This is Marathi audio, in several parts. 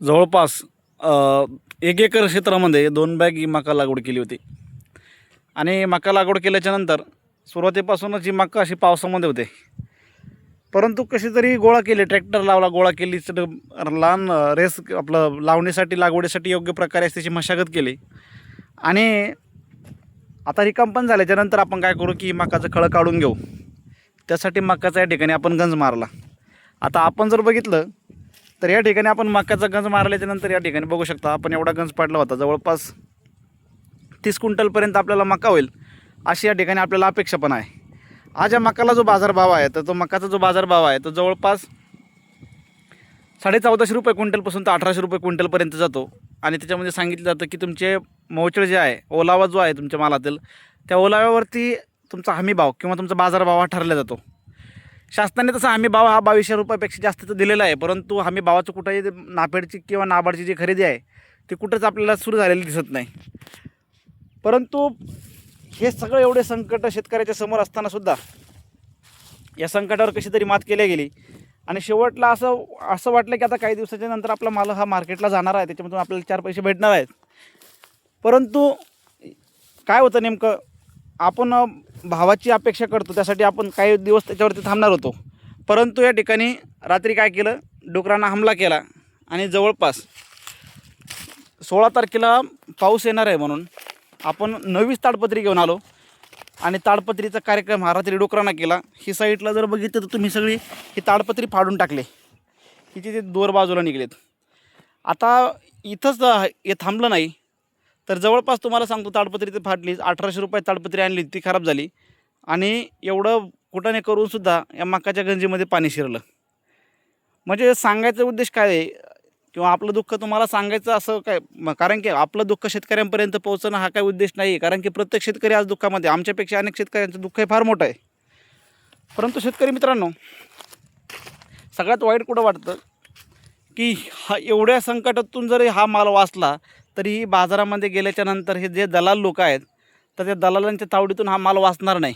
जवळपास एक एकर क्षेत्रामध्ये दोन बॅग ही मका लागवड केली होती. आणि मका लागवड केल्याच्यानंतर सुरुवातीपासूनच ही मका अशी पावसामध्ये होते. परंतु कशी तरी गोळा केली ट्रॅक्टर लावला गोळा केली लहान रेस आपलं लावणीसाठी लागवडीसाठी योग्य प्रकारे त्याची मशागत केली. आणि आता रिकाम पण झाल्याच्यानंतर आपण काय करू की मकाचं खळं काढून घेऊ. त्यासाठी मकाचा या ठिकाणी आपण गंज मारला. आता आपण जर बघितलं तर या ठिकाणी आपण मकाचा गंज मारल्याच्या नंतर या ठिकाणी बघू शकता आपण एवढा गंज पाडला होता जवळपास तीस क्विंटलपर्यंत आपल्याला मका होईल अशी या ठिकाणी आपल्याला अपेक्षा पण आहे. आज या मकाला जो बाजारभाव आहे तर तो मकाचा जो बाजारभाव आहे तो जवळपास साडे चौदाशे रुपये क्विंटलपासून तर अठराशे रुपये क्विंटलपर्यंत जातो. आणि त्याच्यामध्ये सांगितलं जातं की तुमचे मोचळ जे आहे ओलावा जो आहे तुमच्या मालातील त्या ओलाव्यावरती तुमचा हमी भाव किंवा तुमचा बाजारभाव हा ठरला जातो. शासनाने तसा हमी भाव हा बावीसशे रुपयापेक्षा जास्त तर दिलेला आहे परंतु हमी भावाचं कुठंही नाफेडची किंवा नाबार्डची जी खरेदी आहे ती कुठंच आपल्याला सुरू झालेली दिसत नाही. परंतु हे सगळं एवढे संकट शेतकऱ्याच्या समोर असतानासुद्धा या संकटावर कशी तरी मात केली गेली. आणि शेवटला असं असं वाटलं की आता काही दिवसाच्या नंतर आपला माल हा मार्केटला जाणार आहे त्याच्यामधून आपल्याला चार पैसे भेटणार आहेत. परंतु काय होतं नेमकं? आपण भावाची अपेक्षा करतो त्यासाठी आपण काही दिवस त्याच्यावरती थांबणार होतो. परंतु या ठिकाणी रात्री काय केलं डुकरांना हमला केला आणि जवळपास सोळा तारखेला पाऊस येणार आहे म्हणून आपण नवीच ताडपत्री घेऊन आलो आणि ताडपत्रीचा कार्यक्रम हा रात्री डुकरांना केला. ही साईडला जर बघितलं तर तुम्ही सगळी ही ताडपत्री फाडून टाकले. हिचे ते दोर बाजूला निघलेत. आता इथंच हे थांबलं नाही. तर जवळपास तुम्हाला सांगतो ताडपत्री ते फाटली अठराशे रुपये ताडपत्री आणली ती खराब झाली. आणि एवढं कुटाने करूनसुद्धा या मकाच्या गंजीमध्ये पाणी शिरलं. म्हणजे सांगायचा उद्देश काय आहे किंवा आपलं दुःख तुम्हाला सांगायचं असं काय म- कारण की आपलं दुःख शेतकऱ्यांपर्यंत पोहोचणं हा काय उद्देश नाही आहे कारण की प्रत्येक शेतकरी आज दुःखामध्ये आमच्यापेक्षा अनेक शेतकऱ्यांचं दुःख हे फार मोठं आहे. परंतु शेतकरी मित्रांनो सगळ्यात वाईट कुठं वाटतं? की हा एवढ्या संकटातून जरी हा माल वाचला तरीही बाजारामध्ये गेल्याच्यानंतर हे जे दलाल लोक आहेत तर त्या दलालांच्या तावडीतून हा माल वाचणार नाही.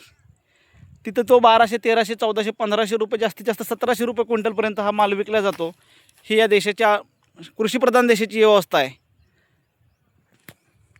तिथं तो बाराशे तेराशे चौदाशे पंधराशे रुपये जास्तीत जास्त सतराशे रुपये क्विंटलपर्यंत हा माल विकला जातो. ही या देशाच्या कृषीप्रधान देशाची व्यवस्था आहे.